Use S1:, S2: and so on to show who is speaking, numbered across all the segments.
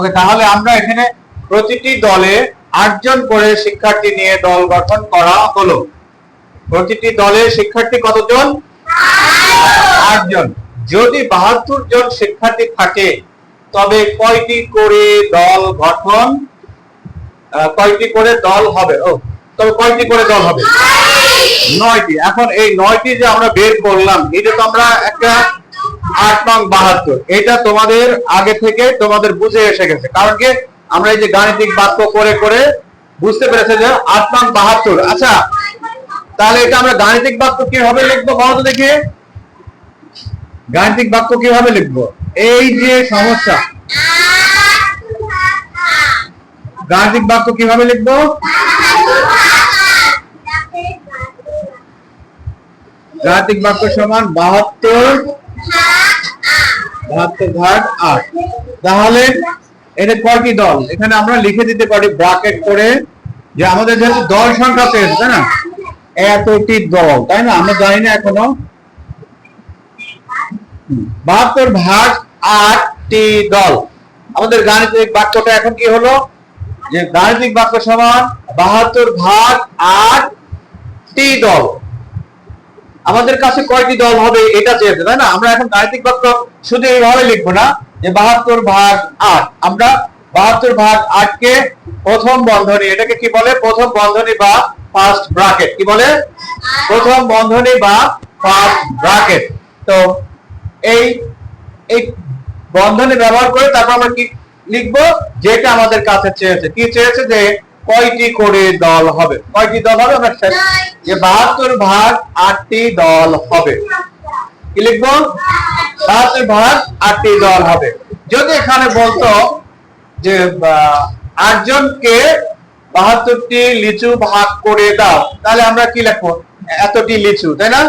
S1: ওকে তাহলে আমরা এখানে প্রতিটি দলে আটজন করে শিক্ষার্থী নিয়ে দল গঠন করা হলো। প্রতিটি দলে শিক্ষার্থী কতজন? আটজন। যদি বাহাত্তর জন শিক্ষার্থী থাকে তবে কয়টি করে দল গঠন কয়টি করে দল হবে? ও তবে কয়টি করে দল হবে? নয়টি। এখন এই নয়টি যে আমরা বের করলাম এটা তো আমরা একটা আট নং বাহাত্তর। এটা তোমাদের আগে থেকে তোমাদের বুঝে এসে গেছে। কারণ কি? আমরা এই যে গাণিতিক বাক্য করে করে বুঝতে পেরেছে যে আট নং বাহাত্তর। আচ্ছা তাহলে এটা আমরা গাণিতিক বাক্য কীভাবে লিখব বলো তো দেখি? গাণিতিক বাক্য কীভাবে লিখব? এই যে সমস্যা। গাণিতিক বাক্য কীভাবে লিখব? গাণিতিক বাক্য সমান বাহাত্তর বাহাত্তর ভাগ আট। তাহলে এটা কয়টি দল? এখানে আমরা লিখে দিতে পারি ব্রাকেট করে যে আমাদের যেহেতু দল সংখ্যা পেয়েছে, তাই না? এতটি দল, তাই না? আমরা জানি না এখনও। বাহাত্তর ভাগ আটটি দল। আমাদের গাণিতিক বাক্যটা এখন কি হলো? যে গাণিতিক বাক্য সমান বাহাত্তর ভাগ আটটি দল। আমাদের কাছে কয়টি দল হবে এটা চেয়েছে তাই না? আমরা এখন গাণিতিক বাক্য শুধু এইভাবে লিখব না যে বাহাত্তর ভাগ আট। আমরা বাহাত্তর ভাগ আটকে প্রথম বন্ধনী, এটাকে কি বলে? প্রথম বন্ধনী বা ফার্স্ট ব্রাকেট কি বলে? প্রথম বন্ধনী বা ফার্স্ট ব্রাকেট তো এই এই বন্ধনী ব্যবহার করে তারপর আমরা কি লিখব? যেটা আমাদের কাছে চেয়েছে। কি চেয়েছে? যে কয়টি করে দল হবে? কয়টি দল হবে? আমরা যে বাহাত্তর ভাগ আটটি দল হবে। কি লিখব? বাহাত্তর ভাগ আটটি দল হবে। যদি এখানে বলতো যে আটজনকে বাহাত্তরটি লিচু ভাগ করে দাও তাহলে আমরা কি লিখব? এতটি লিচু তাই না?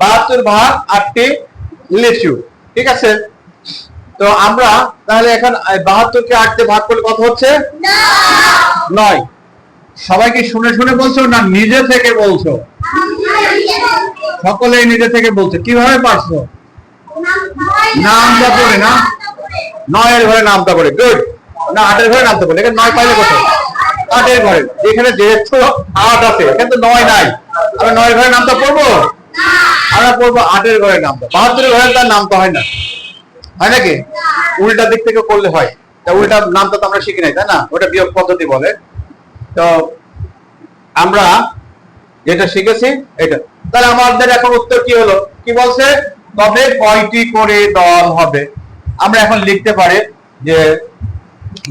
S1: বাহাত্তর ভাগ আটটি লিচু। ঠিক আছে? তো আমরা তাহলে এখন বাহাত্তর কে আট দিয়ে ভাগ করলে কত হচ্ছে? নয়। সবাই কি শুনে শুনে বলছো না নিজে থেকে বলছো? সকলেই নিজে থেকে বলছে। কীভাবে পারছ? নামটা পড়ে না? নয়ের ঘরে নামটা পড়ে। গুড না আটের ঘরে নামতে পড়ে। এখানে নয় পাইলে কোথায়? আটের ঘরে। এখানে যেহেতু আট আছে এখানে তো নয় নাই। আমরা নয়ের ঘরে নামটা পড়ব? আমরা পড়ব আটের ঘরে নামটা। বাহাত্তরের ঘরে তার নামটা হয় না। হয় নাকি? উল্টা দিক থেকে করলে হয়। তা উল্টা নামটা তো আমরা শিখি নাই, তাই না? ওটা বিয়োগ পদ্ধতি বলে। তো আমরা যেটা শিখেছি, এটা। তাহলে আমাদের এখন উত্তর কি হলো? কি বলছে? তবে কয়টি করে দল হবে? আমরা এখন লিখতে পারি যে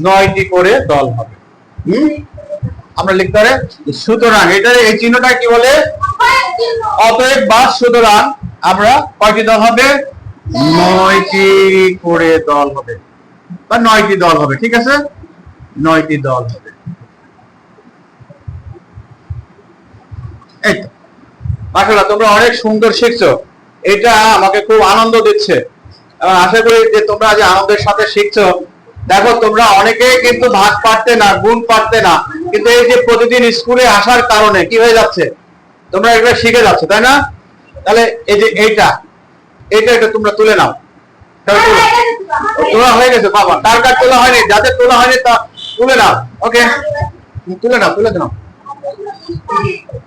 S1: নয়টি করে দল হবে। আমরা লিখতে পারি সুতরাং এটা এই চিহ্নটা কি বলে? অতএব বা সুতরাং আমরা কয়টি দল হবে? নয়টি করে দল হবে। বা নয়টি দল হবে, ঠিক আছে? নয়টি দল হবে। এই তোমরা অনেক সুন্দর শিখছো। এটা আমাকে খুব আনন্দ দিচ্ছে। আশা করি যে তোমরা যে আনন্দের সাথে শিখছো, দেখো তোমরা অনেকেই কিন্তু ভাগ পারতে না, গুণ পারতে না। কিন্তু এই যে প্রতিদিন স্কুলে আসার কারণে কি হয়ে যাচ্ছে? তোমরা এগুলো শিখে যাচ্ছ, তাই না? তাহলে এই যে এইটা এইটা এটা তোমরা তুলে নাও। তাহলে তুলো। ও, তোলা হয়ে গেছে বাবা। কার কার তোলা হয়নি। যাদের তোলা হয়নি তা তুলে নাও। ওকে? তুলে নাও তুলে নাও।